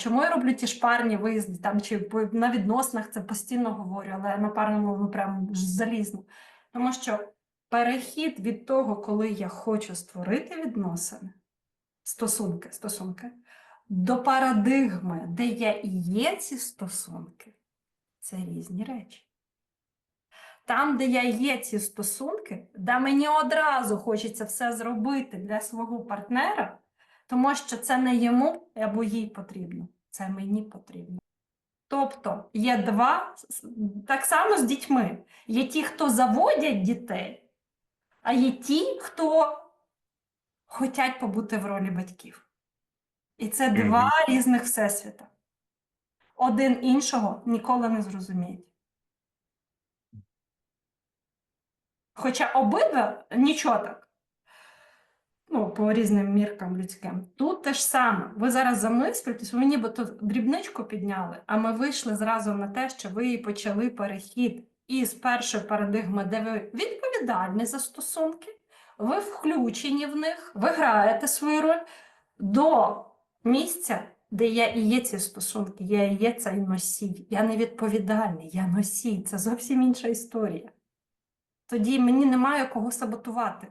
Чому я роблю ті ж парні виїзди там чи на відносинах це постійно говорю, але на парному ну прям залізно. Тому що перехід від того, коли я хочу створити відносини, стосунки, стосунки, до парадигми, де я і є ці стосунки, це різні речі. Там, де я є ці стосунки, де мені одразу хочеться все зробити для свого партнера, тому що це не йому або їй потрібно, це мені потрібно. Тобто є два, так само з дітьми. Є ті, хто заводять дітей, а є ті, хто хочуть побути в ролі батьків. І це два різних всесвіта. Один іншого ніколи не зрозуміють. Хоча обидва нічого так. Ну, по різним міркам людським. Тут те ж саме. Ви зараз замислюєтесь, ви нібито дрібничку підняли, а ми вийшли зразу на те, що ви почали перехід із першої парадигми, де ви відповідальні за стосунки, ви включені в них, ви граєте свою роль до місця, де я і є ці стосунки, я і є цей носій. Я не відповідальний, я носій. Це зовсім інша історія. Тоді мені немає кого саботувати.